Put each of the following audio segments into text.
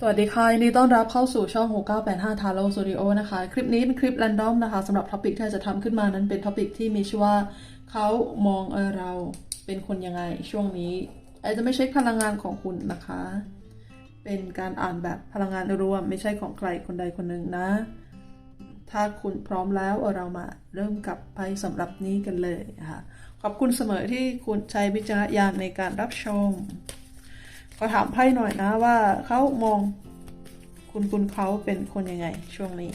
สวัสดีค่ะยินดีต้อนรับเข้าสู่ช่อง 6985 Taro Studio นะคะ คลิปนี้เป็นคลิป r รนดอมนะคะสำหรับท็อปิกที่จะทำขึ้นมานั้นเป็นท็อปิกที่มีชื่อว่าเขามองเออเราเป็นคนยังไงช่วงนี้อาจจะไม่ใช่พลังงานของคุณนะคะ เป็นการอ่านแบบพลังงานรวม ไม่ใช่ของใครคนใดคนหนึ่งนะ ถ้าคุณพร้อมแล้วเรามาเริ่มกับไพ่สำหรับนี้กันเลยนะคะขอบคุณเสมอที่คุณใช้วิจารณญาณในการรับชม ขอถามไพ่หน่อยนะว่าเขามองคุณคุณเขาเป็นคนยังไงช่วงนี้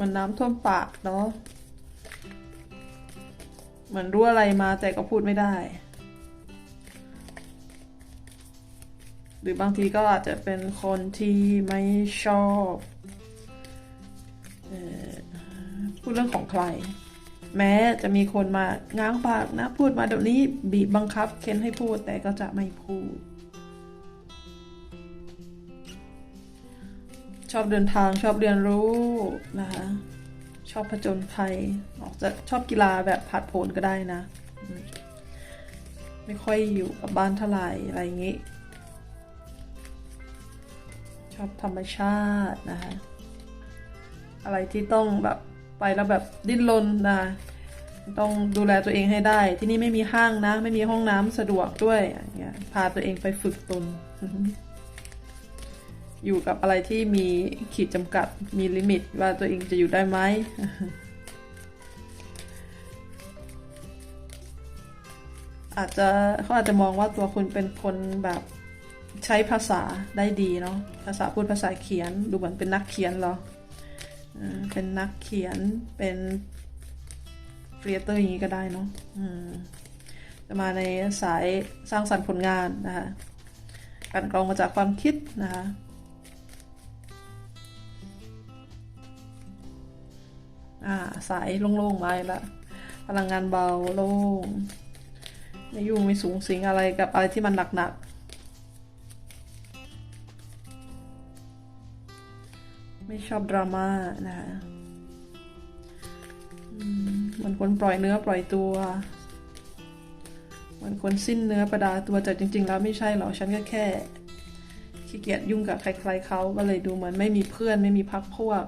มันน้ำท่วมปากเนาะเหมือนรู้อะไรมาแต่ก็พูดไม่ได้ หรือบางทีก็อาจจะเป็นคนที่ไม่ชอบออพูดเรื่องของใคร แม้จะมีคนมาง้างปากนะ พูดมาเดี๋ยวนี้บีบบังคับ เค้นให้พูดแต่ก็จะไม่พูด ชอบเดินทางชอบเรียนรู้นะคะชอบผจญภัยออกจะชอบกีฬาแบบผัดโผนก็ได้นะ ไม่ค่อยอยู่กับบ้านเท่าไหร่อะไรอย่างงี้ ชอบธรรมชาตินะคะอะไรที่ต้องแบบไปแล้วแบบดิ้นรนนะต้องดูแลตัวเองให้ได้ ที่นี่ไม่มีห้างนะ ไม่มีห้องน้ำสะดวกด้วยอย่างเงี้ยพาตัวเองไปฝึกตน อยู่กับอะไรที่มีขีดจำกัดมีลิมิตว่าตัวเองจะอยู่ได้ไหมอาจจะเขาอาจจะมองว่าตัวคุณเป็นคนแบบใช้ภาษาได้ดีเนาะภาษาพูดภาษาเขียนดูเหมือนเป็นนักเขียนเหรอเป็นนักเขียนเป็นครีเอเตอร์อย่างนี้ก็ได้เนาะจะมาในสายสร้างสรรค์ผลงานนะคะการกรองมาจากความคิดนะคะ อ่าสายโล่งๆไปละพลังงานเบาโล่งไม่ยุ่งไม่สูงสิงอะไรกับอะไรที่มันหนักๆไม่ชอบดราม่านะคะมเหมือนคนปล่อยเนื้อปล่อยตัวเหมือนคนสิ้นเนื้อประดาตัวแต่จริง ๆ แล้วไม่ใช่หรอกฉันก็แค่ขี้เกียจยุ่งกับใครๆเขาก็เลยดูเหมือนไม่มีเพื่อนไม่มีพักพวก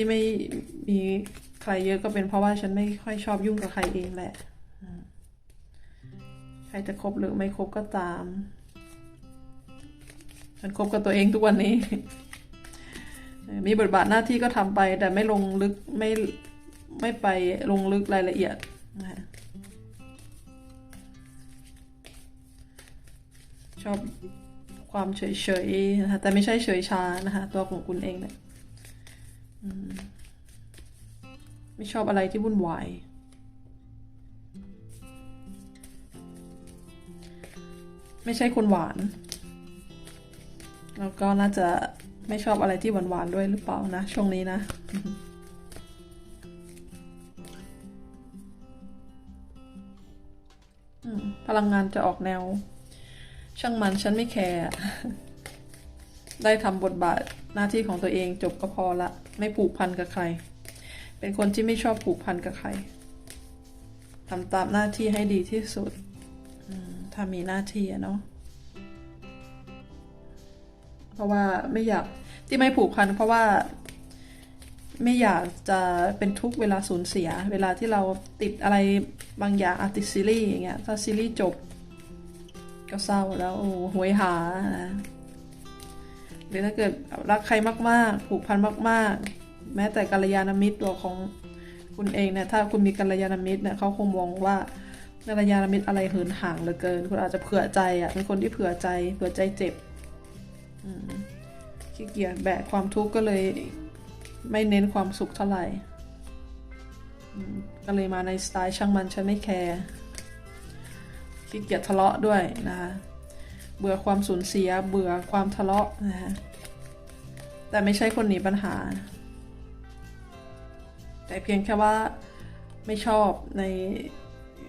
ที่ไม่มีใครเยอะก็เป็นเพราะว่าฉันไม่ค่อยชอบยุ่งกับใครเองแหละ ใครจะคบหรือไม่คบก็ตาม ฉันคบกับตัวเองทุกวันนี้ มีบทบาทหน้าที่ก็ทำไป แต่ไม่ลงลึกไม่ไม่ไปลงลึกรายละเอียดนะฮะชอบความเฉยๆนะคะแต่ไม่ใช่เฉยชานะคะตัวของคุณเองเนี่ย ไม่ชอบอะไรที่วุ่นวาย ไม่ใช่คนหวาน แล้วก็น่าจะไม่ชอบอะไรที่หวานๆด้วยหรือเปล่านะ ช่วงนี้นะพลังงานจะออกแนว ช่างมันฉันไม่แคร์ได้ทำบทบาทหน้าที่ของตัวเองจบก็พอละ ไม่ผูกพันกับใคร เป็นคนที่ไม่ชอบผูกพันกับใครทำตามหน้าที่ให้ดีที่สุดถ้ามีหน้าที่อะเนาะเพราะว่าไม่อยากที่ไม่ผูกพันเพราะว่าไม่อยากจะเป็นทุกเวลาสูญเสีย เวลาที่เราติดอะไรบางอย่างติดซีรีส์อย่างเงี้ยถ้าซีรีส์จบ ก็เศร้าแล้วโอ้หวยหานะ หรือถ้าเกิดรักใครมากๆ ผูกพันมาก ๆ แม้แต่กัลยาณมิตรตัวของคุณเองเนี่ยถ้าคุณมีกัลยาณมิตรเนี่ยเขาคงมองว่ากัลยาณมิตรอะไรเหินห่างเหลือเกิน คุณอาจจะเผื่อใจอะเป็นคนที่เผื่อใจเผื่อใจเจ็บขี้เกียจแบกความทุกข์ก็เลยไม่เน้นความสุขเท่าไหร่ก็เลยมาในสไตล์ช่างมันฉันไม่แคร์ขี้เกียจทะเลาะด้วยนะคะ เบื่อความสูญเสีย เบื่อความทะเลาะนะคะแต่ไม่ใช่คนหนีปัญหา แต่เพียงแค่ว่าไม่ชอบใน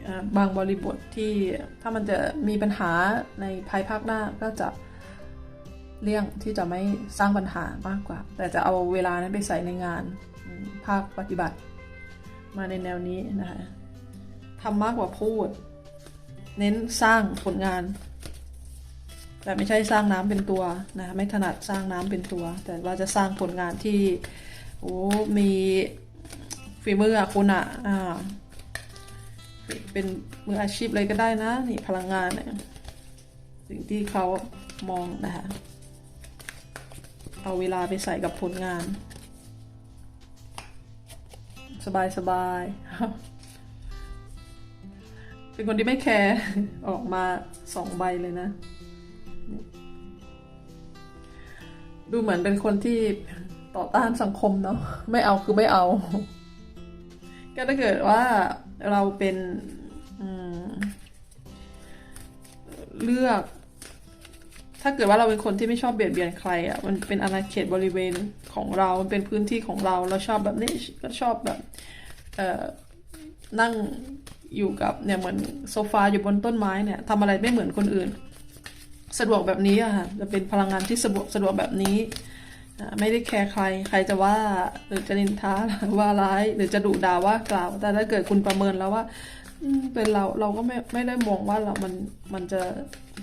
อ่าบางบริบทที่ถ้ามันจะมีปัญหาในภายภาคหน้าก็จะเลี่ยงที่จะไม่สร้างปัญหามากกว่า แต่จะเอาเวลานั้นไปใส่ในงานอืมภาคปฏิบัติ มาในแนวนี้นะคะทำมากกว่าพูด เน้นสร้างผลงาน แต่ไม่ใช่สร้างน้ำเป็นตัวนะไม่ถนัดสร้างน้ำเป็นตัว แต่ว่าจะสร้างผลงานที่โอ้มีฝีมืออะคุณอะอ่าเป็นมืออาชีพเลยก็ได้นะนี่พลังงานเนี่ยสิ่งที่เขามองนะคะเอาเวลาไปใส่กับผลงาน สบายสบายเป็นคนที่ไม่แคร์ออกมาสองใบเลยนะ ดูเหมือนเป็นคนที่ต่อต้านสังคมเนาะไม่เอาคือไม่เอา ก็ถ้าเกิดว่าเราเป็นเลือก ถ้าเกิดว่าเราเป็นคนที่ไม่ชอบเบียดเบียนใครอะ่ะ มันเป็นอาณาเขตบริเวณของเรา มันเป็นพื้นที่ของเรา เราชอบแบบนี้ก็ชอบแบบ เอ่อ นั่งอยู่กับเนี่ยเหมือนโซฟาอยู่บนต้นไม้เนี่ยทำอะไรไม่เหมือนคนอื่น สะดวกแบบนี้อะค่ะจะเป็นพลังงานที่สะดวกสะดวกแบบนี้ ไม่ได้แคร์ใคร ใครจะว่าหรือจะนินทาว่าร้าย หรือจะดุด่าว่ากล่าว แต่ถ้าเกิดคุณประเมินแล้วว่าเป็นเราเราก็ไม่ไม่ได้มองว่าเรามันมันจะ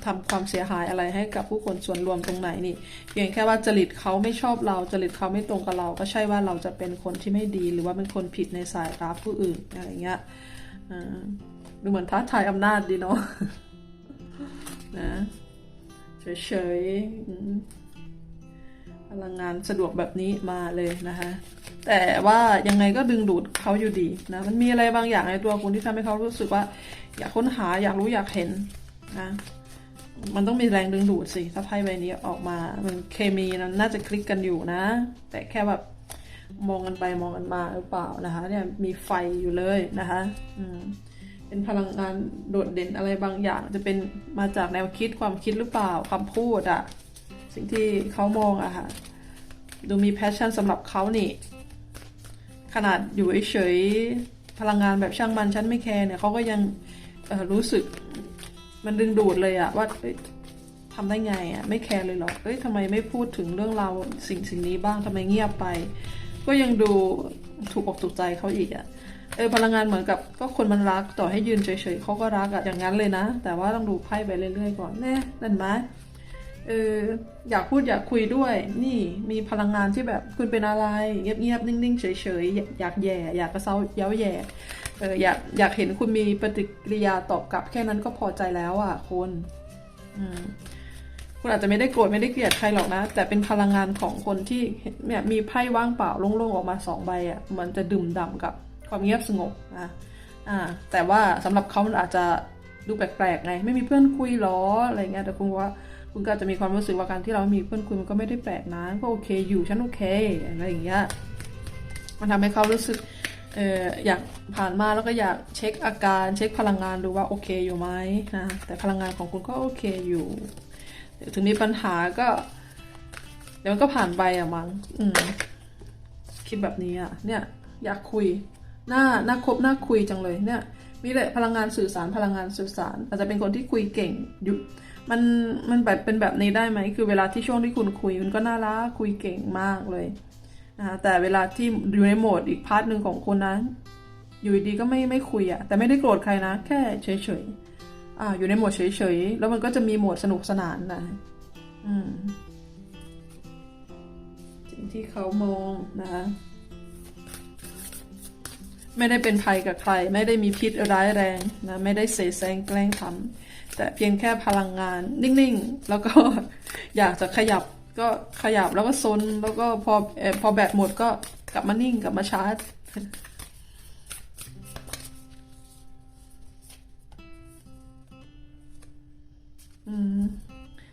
ทำความเสียหายอะไรให้กับผู้คนส่วนรวมตรงไหนนี่เพียงแค่ว่าจริตเขาไม่ชอบเราจริตเขาไม่ตรงกับเรา ก็ใช่ว่าเราจะเป็นคนที่ไม่ดี หรือว่าเป็นคนผิดในสายตาผู้อื่นอะไรเงี้ยดูเหมือนท้าทายอำนาจดีเนาะนะ เฉยๆพลังงานสะดวกแบบนี้มาเลยนะคะ แต่ว่ายังไงก็ดึงดูดเขาอยู่ดีนะมันมีอะไรบางอย่างในตัวคุณที่ทำให้เขารู้สึกว่า อยากค้นหาอยากรู้อยากเห็นนะมันต้องมีแรงดึงดูดสิ ถ้าไพ่ใบนี้ออกมา มันเคมีนั้นน่าจะคลิกกันอยู่นะ แต่แค่แบบมองกันไปมองกันมาหรือเปล่านะคะ เนี่ยมีไฟอยู่เลยนะคะ อืม เป็นพลังงานโดดเด่นอะไรบางอย่าง จะเป็นมาจากแนวคิดความคิดหรือเปล่าคำพูดอะสิ่งที่เขามองอะค่ะดูมีแพชชั่นสำหรับเขานี่ ขนาดอยู่เฉยๆพลังงานแบบช่างมันฉันไม่แคร์เนี่ยเขาก็ยังรู้สึกมันดึงดูดเลยอะว่าทำได้ไงอะไม่แคร์เลยเหรอเอ้ยทำไมไม่พูดถึงเรื่องราวสิ่งสิ่งนี้บ้างทำไมเงียบไป ก็ยังดู ถูกอกถูกใจเขาอีกอะเออพลังงานเหมือนกับก็คนมันรักต่อให้ยืนเฉยๆเขาก็รักอะอย่างนั้นเลยนะ แต่ว่าต้องดูไพ่ไปเรื่อยๆก่อนแน่นั่นไหมเอออยากพูดอยากคุยด้วย นี่มีพลังงานที่แบบคุณเป็นอะไร เงียบๆนิ่งๆเฉยๆอยากอยากแย่ อยากกระเซ้าเย้าแย่เอออยากอยากเห็นคุณมีปฏิกิริยาตอบกลับแค่นั้นก็พอใจแล้วอะคุณอืม คุณอาจจะไม่ได้โกรธไม่ได้เกลียดใครหรอกนะ แต่เป็นพลังงานของคนที่เนี่ยมีไพ่ว่างเปล่าโล่งๆออกมาสองใบอะ่ะมันจะดื่มด่ำกับความเงียบสงบนะอ่าแต่ว่าสำหรับเขามันอาจจะดูแปลกๆไงไม่มีเพื่อนคุยหรออะไรเงี้ยแต่คุณว่าคุณก็จจะมีความรู้สึกว่าการที่เรามีเพื่อนคุยมันก็ไม่ได้แปลกนะก็โอเคอยู่ฉันโอเคอะไรอย่างเงี้ยมันทำให้เขารู้สึกเอออยากผ่านมาแล้วก็อยากเช็คอาการเช็คพลังงานดูว่าโอเคอยู่ไหมนะแต่พลังงานของคุณก็โอเคอยู่ เดี๋ยวถึงมีปัญหาก็ เดี๋ยวมันก็ผ่านไปอะมั้งอืมคิดแบบนี้อะเนี่ย อยากคุยหน้าหน้าคบหน้าคุยจังเลยเนี่ยมีแหละพลังงานสื่อสารพลังงานสื่อสาร อาจจะเป็นคนที่คุยเก่งยู่มันมันแบบเป็นแบบนี้ได้ไหมคือเวลาที่ช่วงที่คุณคุยคุณก็น่ารักคุยเก่งมากเลยนะคะแต่เวลาที่อยู่ในโหมดอีกพาร์ทหนึ่งของคนนั้นอยู่ดีๆก็ไม่ไม่คุยอะแต่ไม่ได้โกรธใครนะ แค่เฉยๆ อ่าอยู่ในโหมดเฉยๆ แล้วมันก็จะมีโหมดสนุกสนานนะอืมสิ่งที่เขามองนะคะไม่ได้เป็นภัยกับใคร ไม่ได้มีพิษร้ายแรงนะไม่ได้เสแสร้งแกล้งทำแต่เพียงแค่พลังงาน นิ่งๆ แล้วก็อยากจะขยับก็ขยับแล้วก็ซนแล้วก็พอเออพอแบตหมดก็กลับมานิ่งกลับมาชาร์จ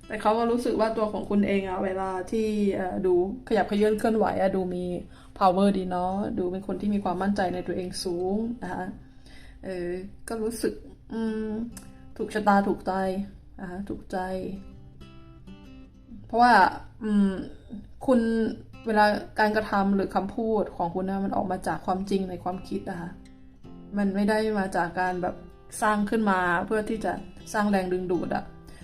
แต่เขาก็รู้สึกว่าตัวของคุณเองอะเวลาที่ดูขยับเขยื้อนเคลื่อนไหวอะดูมี power ดีเนาะดูเป็นคนที่มีความมั่นใจในตัวเองสูงนะคะเออก็รู้สึกอืถูกชะตาถูกใจอ่าถูกใจ เพราะว่าอืมคุณเวลาการกระทำหรือคำพูดของคุณนะมันออกมาจากความจริงในความคิดนะคะมันไม่ได้มาจากการแบบสร้างขึ้นมาเพื่อที่จะสร้างแรงดึงดูดอะ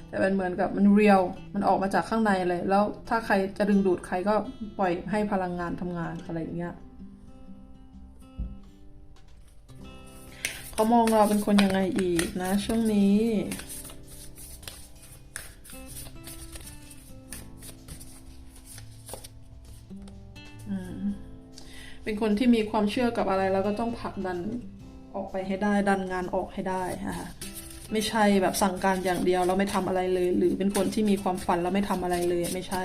แต่เป็นเหมือนกับมันเรียลมันออกมาจากข้างในเลย แล้วถ้าใครจะดึงดูดใครก็ปล่อยให้พลังงานทำงานอะไรอย่างเงี้ยเขามองเราเป็นคนยังไงอีกนะ ช่วงนี้เป็นคนที่มีความเชื่อกับอะไรแล้วก็ต้องผลักดันออกไปให้ได้ดันงานออกให้ได้นะคะ ไม่ใช่แบบสั่งการอย่างเดียวแล้วไม่ทำอะไรเลย หรือเป็นคนที่มีความฝันแล้วไม่ทำอะไรเลยไม่ใช่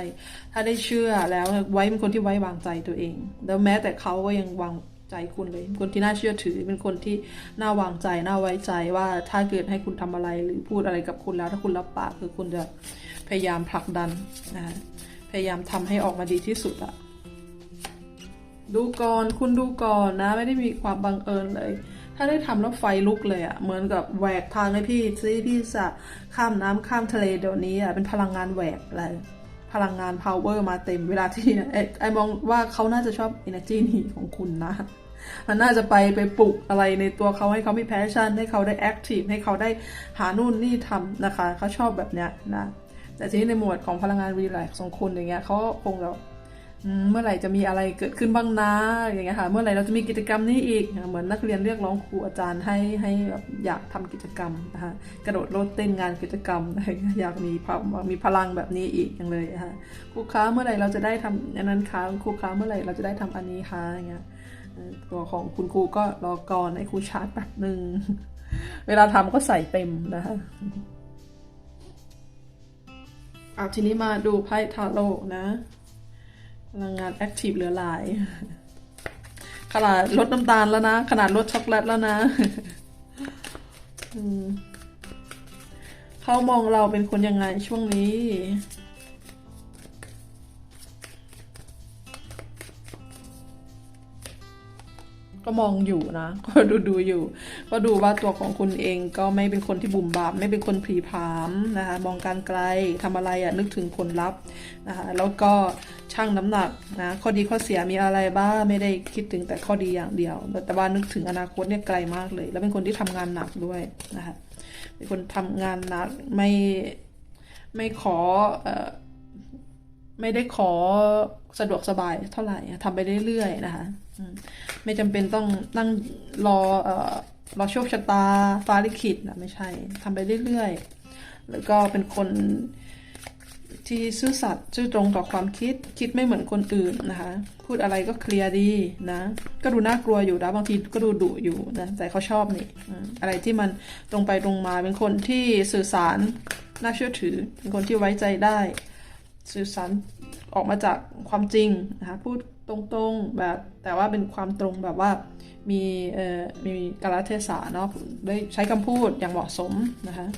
ถ้าได้เชื่อแล้วไว้เป็นคนที่ไว้วางใจตัวเอง แล้วแม้แต่เขาก็ยังวางใจคุณเลยเป็นคนที่น่าเชื่อถือ เป็นคนที่น่าวางใจน่าไว้ใจว่าถ้าเกิดให้คุณทำอะไรหรือพูดอะไรกับคุณแล้ว ถ้าคุณรับปากคือคุณจะพยายามผลักดันนะพยายามทำให้ออกมาดีที่สุดอะดูก่อนคุณดูก่อนนะ ไม่ได้มีความบังเอิญเลย ถ้าได้ทำแล้วไฟลุกเลยอะ่ะ เหมือนกับแหวกทางให้พี่ซิพี่จะข้ามน้ำข้ามทะเลเดี๋ยวนี้อะ่ะ เป็นพลังงานแหวกอะไร พลังงาน power มาเต็มเวลาที่ไอไอมองว่าเขาน่าจะชอบ energy นี้ของคุณนะมันน่าจะไปไปปลุกอะไรในตัวเขาให้เขามี passion ให้เขาได้ active ให้เขาได้หานู่นนี่ทำนะคะ เขาชอบแบบเนี้ยนะ แต่ทีนี้ในหมวดของพลังงาน relax ของคุณอย่างเงี้ยเขาคงแบบ เมื่อไหร่จะมีอะไรเกิดขึ้นบ้างนะอย่างเงี้ยค่ะ เมื่อไหร่เราจะมีกิจกรรมนี้อีก เหมือนนักเรียนเรียกร้องครูอาจารย์ให้ให้แบบอยากทำกิจกรรมนะคะกระโดดโลดเต้นงานกิจกรรมอยากมีมีพลังแบบนี้อีกอย่างเลยนะคะครูค้าเมื่อไหร่เราจะได้ทำอันนั้นคะครูค้าเมื่อไหร่เราจะได้ทำอันนี้คะอย่างเงี้ยตัวของคุณครูก็รอก่อนให้ครูชาร์จแป๊บหนึ่งเวลาทำก็ใส่เต็มนะคะเอาทีนี้มาดูไพ่ทาโร่นะ พลังงานแอคทีฟเหลือหลาย ขนาดลดน้ำตาลแล้วนะ ขนาดลดช็อกโกแลตแล้วนะเขามองเราเป็นคนยังไงช่วงนี้ ก็มองอยู่นะ ก็ดูดูอยู่ ก็ดูว่าตัวของคุณเองก็ไม่เป็นคนที่บุ่มบามไม่เป็นคนผีผามนะคะ มองการไกลทำอะไรอะ่ะนึกถึงผลลัพธ์นะคะ แล้วก็ชั่งน้ำหนักนะ ข้อดีข้อเสียมีอะไรบ้าง ไม่ได้คิดถึงแต่ข้อดีอย่างเดียว แต่ว่านึกถึงอนาคตเนี่ยไกลมากเลย แล้วเป็นคนที่ทำงานหนักด้วยนะคะ เป็นคนทำงานหนักไม่ไม่ขอเอ่อไม่ได้ขอสะดวกสบายเท่าไหร่ทำไปเรื่อยๆนะคะ ไม่จำเป็นต้องนั่งรอเอ่อรอโชคชะตาฟ้าลิขิตนะไม่ใช่ทำไปเรื่อยๆ แล้วก็เป็นคนที่ซื่อสัตย์ซื่อตรงต่อความคิดคิดไม่เหมือนคนอื่นนะคะ พูดอะไรก็เคลียร์ดีนะ ก็ดูน่ากลัวอยู่นะบางทีก็ดูดุอยู่นะแต่เขาชอบนี่อืมอะไรที่มันตรงไปตรงมาเป็นคนที่สื่อสารน่าเชื่อถือ เป็นคนที่ไว้ใจได้ สื่อสารออกมาจากความจริงนะคะพูด ตรงๆแบบแต่ว่าเป็นความตรงแบบว่ามีเอ่อมีกาลเทศะเนาะได้ใช้คำพูดอย่างเหมาะสมนะคะ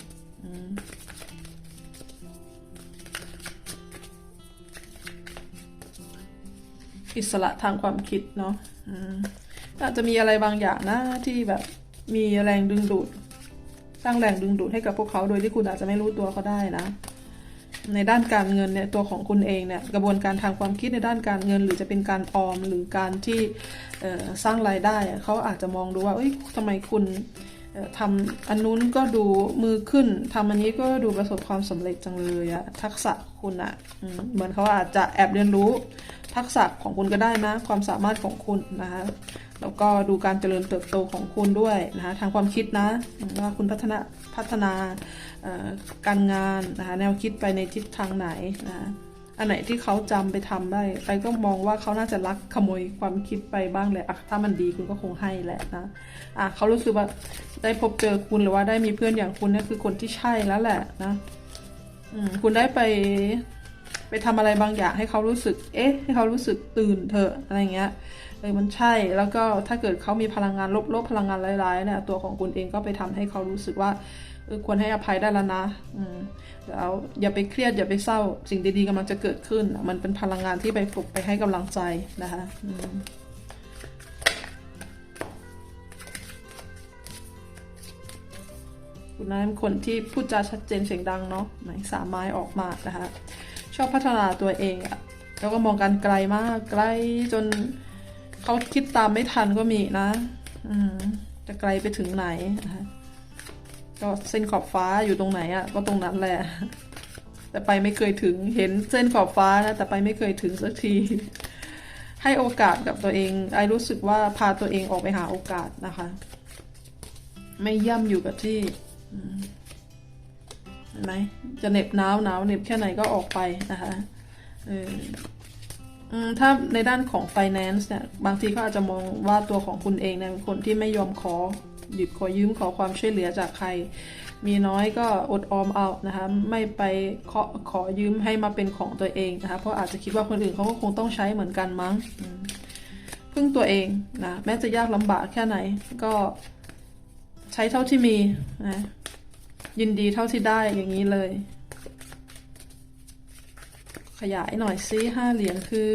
อิสระทางความคิดเนาะอืมอาจจะมีอะไรบางอย่างนะที่แบบมีแรงดึงดูด สร้างแรงดึงดูดให้กับพวกเขาโดยที่คุณอาจจะไม่รู้ตัวก็ได้นะ ในด้านการเงินเนี่ยตัวของคุณเองเนี่ยกระบวนการทางความคิดในด้านการเงิน หรือจะเป็นการออมหรือการที่สร้างรายได้เขาอาจจะมองดูว่าเอ้ยทำไมคุณทำอันนู้นก็ดูมือขึ้นทำอันนี้ก็ดูประสบความสำเร็จจังเลยอะทักษะคุณอะเหมือนเขาอาจจะแอบเรียนรู้ทักษะของคุณก็ได้นะ ความสามารถของคุณนะคะแล้วก็ดูการเจริญเติบโตของคุณด้วยนะคะทางความคิดนะว่าคุณพัฒนา พัฒนาการงานนะคะแนวคิดไปในทิศทางไหนนะคะอันไหนที่เขาจำไปทำได้ไปก็มองว่าเขาน่าจะลักขโมยความคิดไปบ้างแหละอะถ้ามันดีคุณก็คงให้แหละนะอะเขารู้สึกว่าได้พบเจอคุณหรือว่าได้มีเพื่อนอย่างคุณเนี่ยคือคนที่ใช่แล้วแหละนะอืมคุณได้ไป ไปทำอะไรบางอย่างให้เขารู้สึก เอ๊ะ ให้เขารู้สึกตื่นเถอะอะไรเงี้ย เออมันใช่ แล้วก็ถ้าเกิดเขามีพลังงานลบๆพลังงานร้ายๆเนี่ยตัวของคุณเองก็ไปทำให้เขารู้สึกว่าเออควรให้อภัยได้แล้วนะ อืมแล้วอย่าไปเครียดอย่าไปเศร้า สิ่งดีๆกำลังจะเกิดขึ้น มันเป็นพลังงานที่ไปปลุกไปให้กำลังใจนะคะอืมคุณนายเป็นคนที่พูดจาชัดเจนเสียงดังเนาะไหนสามไม้ออกมานะคะชอบพัฒนาตัวเองอะแล้วก็มองการไกลมากไกลจน เขาคิดตามไม่ทันก็มีนะ อืมจะไกลไปถึงไหนนะคะก็เส้นขอบฟ้าอยู่ตรงไหนอะก็ตรงนั้นแหละ แต่ไปไม่เคยถึงเห็นเส้นขอบฟ้านะแต่ไปไม่เคยถึงสักที ให้โอกาสกับตัวเอง ไอรู้สึกว่าพาตัวเองออกไปหาโอกาสนะคะ ไม่ย่ำอยู่กับที่เห็นไหมจะเหน็บหนาวหนาวเหน็บแค่ไหนก็ออกไปนะคะเออ ถ้าในด้านของ finance เนี่ยบางทีก็อาจจะมองว่าตัวของคุณเองเนี่ยเป็นคนที่ไม่ยอมขอหยุดขอยืมขอความช่วยเหลือจากใคร มีน้อยก็อดออมเอานะคะไม่ไปขอขอยืมให้มาเป็นของตัวเองนะคะเพราะอาจจะคิดว่าคนอื่นเขาก็คงต้องใช้เหมือนกันมั้งพึ่งตัวเองนะแม้จะยากลำบากแค่ไหน ก็ใช้เท่าที่มีนะยินดีเท่าที่ได้อย่างนี้เลย ขยายหน่อยซิห้าเหรียญคือ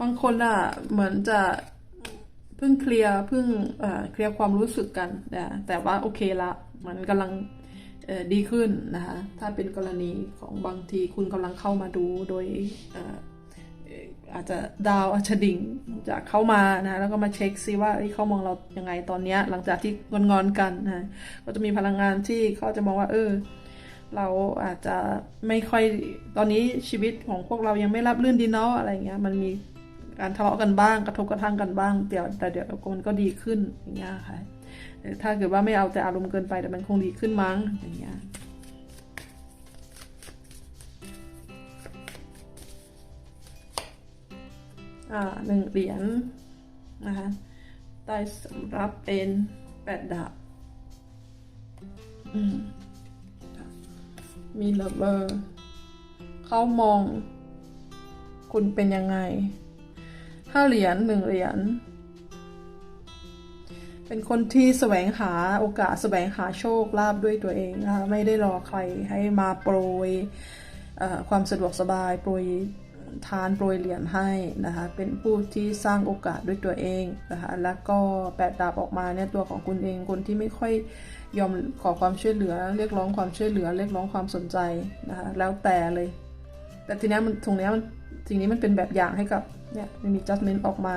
บางคนอะ เหมือนจะ เพิ่งเคลียร์เพิ่งเคลียร์ความรู้สึกกันนะแต่ว่าโอเคละมันกำลังดีขึ้นนะคะถ้าเป็นกรณีของบางทีคุณกำลังเข้ามาดูโดยอาจจะดาวอาจจะดิ่งจากเข้ามานะแล้วก็มาเช็คซิว่าเขามองเรายังไงตอนนี้หลังจากที่งอนๆกันนะก็จะมีพลังงานที่เขาจะมองว่า เออ เราอาจจะไม่ค่อยตอนนี้ชีวิตของพวกเรายังไม่รับรื่นดีเนาะอะไรเงี้ยมันมี การทะเลาะกันบ้างกระทบกระทั่งกันบ้างเดี๋ยวแต่เดี๋ยวมันก็ดีขึ้นอย่างเงี้ยค่ะถ้าเกิดว่าไม่เอาแต่อารมณ์เกินไปแต่มันคงดีขึ้นมั้งอย่างเงี้ยอ่าหนึ่งเหรียญนะคะได้สำรับเป็นแปดดาบมมีเลเวอร์เขามอง คุณเป็นยังไง ห้าเหรียญหนึ่งเหรียญ เป็นคนที่แสวงหาโอกาสแสวงหาโชคลาภด้วยตัวเองนะคะไม่ได้รอใครให้มาโปรยความสะดวกสบายโปรยทานโปรยเหรียญให้นะคะเป็นผู้ที่สร้างโอกาสด้วยตัวเองนะคะแล้วก็แปดดาบออกมาเนี่ยตัวของคุณเองคนที่ไม่ค่อยยอมขอความช่วยเหลือ เรียกร้องความช่วยเหลือ เรียกร้องความสนใจนะคะแล้วแต่เลย แต่ทีเนี้ยมันตรงเนี้ยมันสิ่งนี้มันเป็นแบบอย่างให้กับ เนี่ยมันมี judgment ออกมา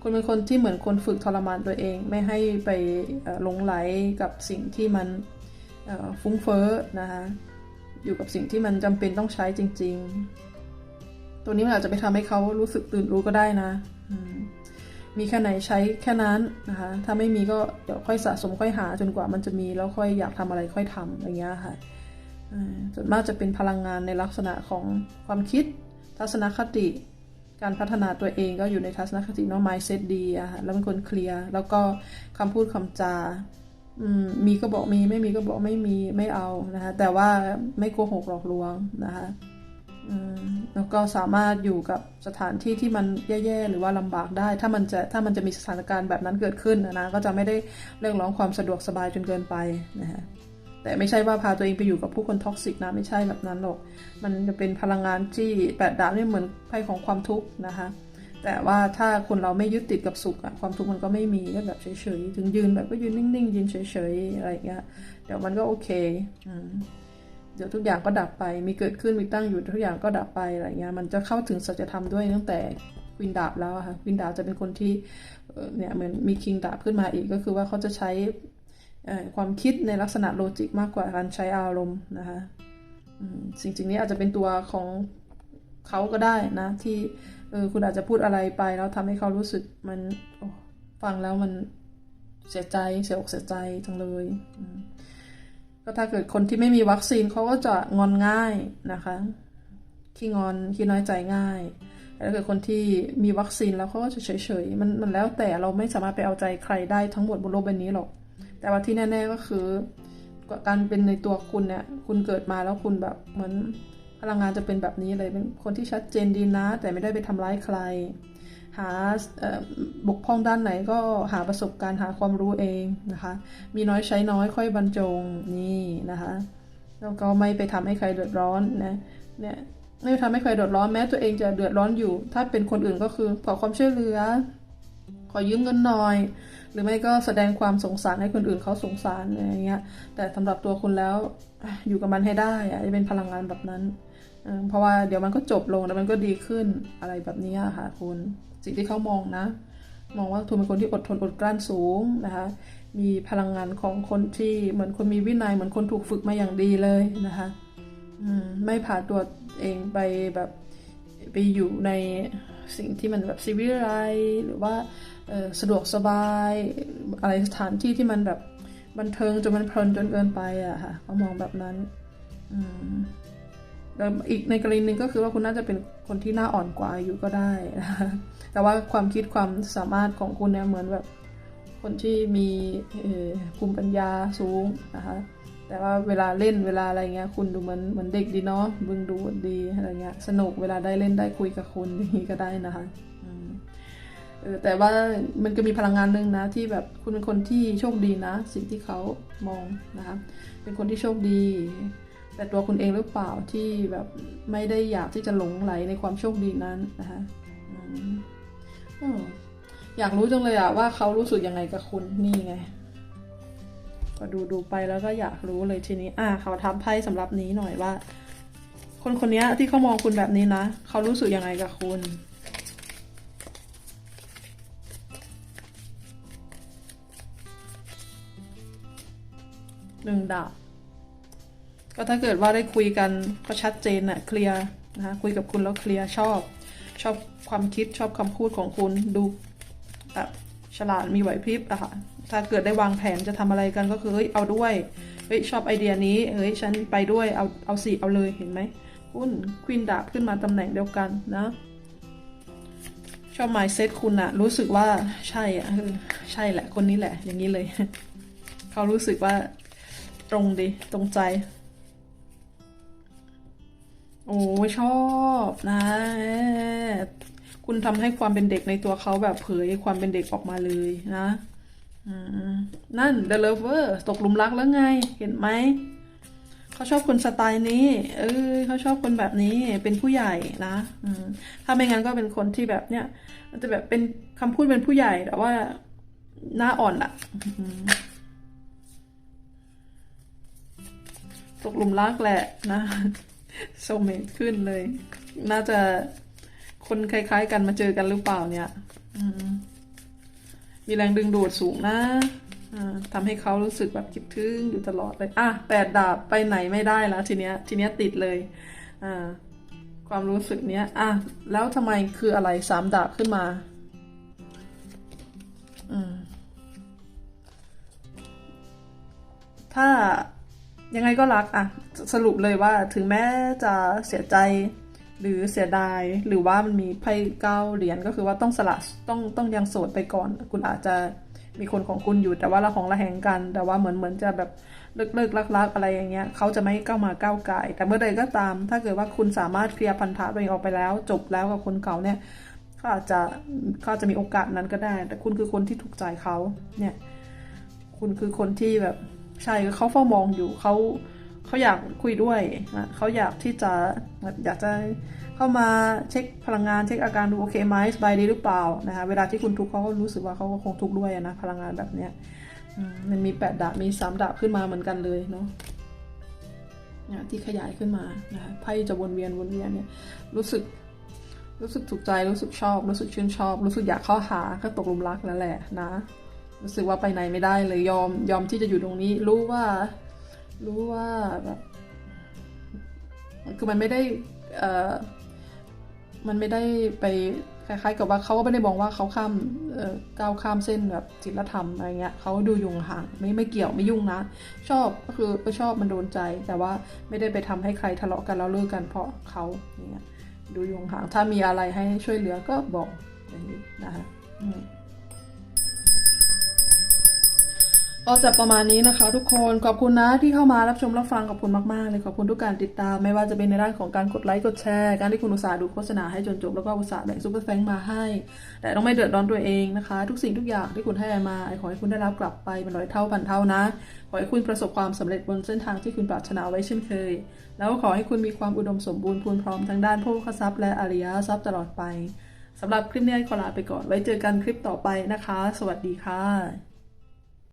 คุณเป็นคนที่เหมือนคนฝึกทรมานตัวเอง ไม่ให้ไปหลงไหลกับสิ่งที่มันฟุ้งเฟ้อนะคะอยู่กับสิ่งที่มันจำเป็นต้องใช้จริง ๆ ตัวนี้มันอาจจะไปทำให้เขารู้สึกตื่นรู้ก็ได้นะ มีแค่ไหนใช้แค่นั้นนะคะ ถ้าไม่มีก็เดี๋ยวค่อยสะสมค่อยหาจนกว่ามันจะมีแล้วค่อยอยากทำอะไรค่อยทำอย่างเงี้ยค่ะส่วนมากจะเป็นพลังงานในลักษณะของความคิด ทัศนคติ การพัฒนาตัวเองก็อยู่ในทัศนคติเนาะ mindset ดีอะค่ะแล้วเป็นคนเคลียร์ แล้วก็คำพูดคำจาอืมมีก็บอกมีไม่มีก็บอกไม่มีไม่เอานะคะ แต่ว่าไม่โกหกหลอกลวงนะคะแล้วก็สามารถอยู่กับสถานที่ที่มันแย่ๆหรือว่าลำบากได้ ถ้ามันจะถ้ามันจะมีสถานการณ์แบบนั้นเกิดขึ้นนะนะก็จะไม่ได้เรียกร้องความสะดวกสบายจนเกินไปนะคะ แต่ไม่ใช่ว่าพาตัวเองไปอยู่กับผู้คนท็อกซิกนะไม่ใช่แบบนั้นหรอก มันจะเป็นพลังงานที่แปดดาบนี่เหมือนไพ่ของความทุกข์นะคะ แต่ว่าถ้าคนเราไม่ยึดติดกับสุขอะความทุกข์มันก็ไม่มีก็แบบเฉยๆถึงยืนแบบก็ยืนนิ่งๆยืนเฉยๆอะไรอย่างเงี้ยเดี๋ยวมันก็โอเคอืมเดี๋ยวทุกอย่างก็ดับไป มีเกิดขึ้น มีตั้งอยู่ ทุกอย่างก็ดับไป อะไรเงี้ย มันจะเข้าถึงสัจธรรมด้วยตั้งแต่วินดาบแล้วค่ะ วินดาบจะเป็นคนที่เนี่ยเหมือนมีคิงดาบขึ้นมาอีก ก็คือว่าเขาจะใช้ ความคิดในลักษณะโลจิกมากกว่าการใช้อารมณ์นะคะสิ่งสิ่งนี้อาจจะเป็นตัวของเขาก็ได้นะ ที่เออคุณอาจจะพูดอะไรไปแล้วทำให้เขารู้สึกมันฟังแล้วมันเสียใจเสียอกเสียใจจังเลยก็ถ้าเกิดคนที่ไม่มีวัคซีนเขาก็จะงอนง่ายนะคะขี้งอนขี้น้อยใจง่ายแต่ถ้าเกิดคนที่มีวัคซีนแล้วเขาก็จะเฉยๆมันมันแล้วแต่เราไม่สามารถไปเอาใจใครได้ทั้งหมดบนโลกใบนี้หรอก แต่ว่าที่แน่ ๆก็คือ การเป็นในตัวคุณเนี่ย คุณเกิดมาแล้วคุณแบบเหมือนพลังงานจะเป็นแบบนี้เลยเป็นคนที่ชัดเจนดีนะ แต่ไม่ได้ไปทำร้ายใคร หาบกพร่องด้านไหนก็หาประสบการณ์หาความรู้เองนะคะ มีน้อยใช้น้อยค่อยบรรจงนี่นะคะแล้วก็ไม่ไปทำให้ใครเดือดร้อนนะเนี่ยไม่ทำให้ใครเดือดร้อนแม้ตัวเองจะเดือดร้อนอยู่ ถ้าเป็นคนอื่นก็คือขอความช่วยเหลือ อยืมเงินหน่อย หรือไม่ก็แสดงความสงสารให้คนอื่นเขาสงสารอะไรเงี้ย แต่สำหรับตัวคุณแล้วอยู่กับมันให้ได้อะจะเป็นพลังงานแบบนั้นเออเพราะว่าเดี๋ยวมันก็จบลงแล้วมันก็ดีขึ้นอะไรแบบนี้ค่ะคุณสิ่งที่เขามองนะ มองว่าคุณเป็นคนที่อดทนอดกลั้นสูงนะคะ มีพลังงานของคนที่เหมือนคนมีวินัยเหมือนคนถูกฝึกมาอย่างดีเลยนะคะอืมไม่ผ่าตัวเองไปแบบไปอยู่ใน สิ่งที่มันแบบซีวิไลหรือว่าสะดวกสบาย อะไรสถานที่ที่มันแบบบันเทิงจนมันเพลินจนเกินไปอะค่ะเขามองแบบนั้นอืมแล้วอีกในกรณีหนึ่งก็คือว่าคุณน่าจะเป็นคนที่หน้าอ่อนกว่าอายู่ก็ได้นะคะแต่ว่าความคิดความสามารถของคุณเนี่ยเหมือนแบบคนที่มีภูมิปัญญาสูงนะคะ แต่ว่าเวลาเล่นเวลาอะไรเงี้ย คุณดูเหมือนเหมือนเด็กดีเนาะบึงดูดีอะไรเงี้ย สนุกเวลาได้เล่นได้คุยกับคุณอย่างนี้ก็ได้นะคะแต่ว่ามันก็มีพลังงานหนึ่งนะ ที่แบบคุณเป็นคนที่โชคดีนะ สิ่งที่เขามองนะคะ เป็นคนที่โชคดี แต่ตัวคุณเองหรือเปล่าที่แบบไม่ได้อยากที่จะหลงไหลในความโชคดีนั้นนะคะออยากรู้จังเลยอะว่าเขารู้สึกยังไงกับคุณนี่ไง ก็ดูดูไปแล้วก็อยากรู้เลยทีนี้ อะเขาทำไพ่สำหรับนี้หน่อยว่า คนคนนี้ที่เขามองคุณแบบนี้นะ เขารู้สึกยังไงกับคุณหนึ่งดาบก็ถ้าเกิดว่าได้คุยกันก็ชัดเจนอะเคลียร์นะคะคุยกับคุณแล้วเคลียร์ชอบ ชอบความคิดชอบคำพูดของคุณดูแบบฉลาดมีไหวพริบอะค่ะ ถ้าเกิดได้วางแผนจะทำอะไรกันก็คือเฮ้ยเอาด้วยเฮ้ยชอบไอเดียนี้เฮ้ยฉันไปด้วยเอาเอาสิเอาเลยเห็นไหมคุณควินดาบขึ้นมาตำแหน่งเดียวกันนะชอบ mindset คุณอะรู้สึกว่าใช่อะเออใช่แหละคนนี้แหละ อย่างนี้เลย เขารู้สึกว่าตรงดีตรงใจ โอ้ชอบนะ คุณทำให้ความเป็นเด็กในตัวเขาแบบเผยความเป็นเด็กออกมาเลยนะ นั่น The Lover ตกหลุมรักแล้วไง เห็นไหม เขาชอบคนสไตล์นี้ เออเขาชอบคนแบบนี้ เป็นผู้ใหญ่นะถ้าไม่งั้นก็เป็นคนที่แบบเนี้ย มันจะแบบเป็นคำพูดเป็นผู้ใหญ่แต่ว่าหน้าอ่อนอะตกหลุมรักแหละนะโซเมตขึ้นเลย น่าจะคนคล้าย ๆ กันมาเจอกันหรือเปล่าเนี่ย อืม มีแรงดึงดูดสูงนะอ่าทำให้เขารู้สึกแบบคิดถึงอยู่ตลอดเลยอะแปดดาบไปไหนไม่ได้แล้วทีเนี้ยทีเนี้ยติดเลยอ่าความรู้สึกเนี้ยอะแล้วทำไมคืออะไรสามดาบขึ้นมาอืมถ้ายังไงก็รักอะสรุปเลยว่าถึงแม้จะเสียใจ หรือเสียดายหรือว่ามันมีไพ่เก้าเหรียญก็คือว่าต้องสละต้องต้องยังโสดไปก่อน คุณอาจจะมีคนของคุณอยู่แต่ว่าละของละแหงกัน แต่ว่าเหมือนเหมือนจะแบบเลิกเลิกรักรักอะไรอย่างเงี้ยเขาจะไม่เข้ามาก้าวไก่ายแต่เมื่อใดก็ตาม ถ้าเกิดว่าคุณสามารถเคลียร์พันธะตัวเองออกไปแล้ว จบแล้วกับคนเก่าเนี่ยเขาอาจจะเขาอาจจะมีโอกาสนั้นก็ได้ แต่คุณคือคนที่ถูกใจเขาเนี่ย คุณคือคนที่แบบใช่เขาเฝ้ามองอยู่เขา เขาอยากคุยด้วยนะเขาอยากที่จะอยากจะเข้ามาเช็คพลังงานเช็คอาการดูโอเคไหมสบายดีหรือเปล่านะคะเวลาที่คุณทุกข์เขาก็รู้สึกว่าเขาก็คงทุกข์ด้วยนะพลังงานแบบเนี้ยมันมีแปดดาบมีสามดาบขึ้นมาเหมือนกันเลยเนาะที่ขยายขึ้นมานะคะไพ่จะวนเวียนวนเวียนเนี่ยรู้สึกรู้สึกถูกใจรู้สึกชอบ รู้สึกชื่นชอบ รู้สึกอยากเข้าหาก็ตกหลุมรักแล้วแหละนะ รู้สึกว่าไปไหนไม่ได้เลยยอมยอมที่จะอยู่ตรงนี้ รู้ว่า รู้ว่าแบบคือมันไม่ได้เอ่อมันไม่ได้ไปคล้ายๆกับว่าเขาก็ไม่ได้มองว่าเขาข้ามเอ่อก้าวข้ามเส้นแบบศีลธรรมอะไรเงี้ยเขาดูยุงห่างไม่ไม่เกี่ยวไม่ยุ่งนะ ชอบก็คือก็ชอบมันโดนใจ แต่ว่าไม่ได้ไปทำให้ใครทะเลาะกันแล้วเลิกกันเพราะเขาอย่างเงี้ยดูยุงห่างถ้ามีอะไรให้ช่วยเหลือก็บอกอย่างนี้นะคะ ก็จะประมาณนี้นะคะทุกคนขอบคุณนะที่เข้ามารับชมรับฟังขอบคุณมากๆเลยขอบคุณทุกการติดตาม ไม่ว่าจะเป็นในด้านของการกดไลค์กดแชร์ การที่คุณอุตส่าห์ดูโฆษณาให้จนจบแล้วก็อุตส่าห์แบ่งซุปเปอร์แฟงมาให้ แต่ต้องไม่เดือดร้อนตัวเองนะคะ ทุกสิ่งทุกอย่างที่คุณให้มาไอขอให้คุณได้รับกลับไปเป็นร้อยเท่าพันเท่านะ ขอให้คุณประสบความสำเร็จบนเส้นทางที่คุณปรารถนาไว้เช่นเคย แล้วขอให้คุณมีความอุดมสมบูรณ์พูนพร้อมทั้งด้านโภคทรัพย์และอริยทรัพย์ตลอดไปสำหรับคลิปนี้ขอลาไปก่อนไว้เจอกันคลิปต่อไปนะคะ สวัสดีค่ะ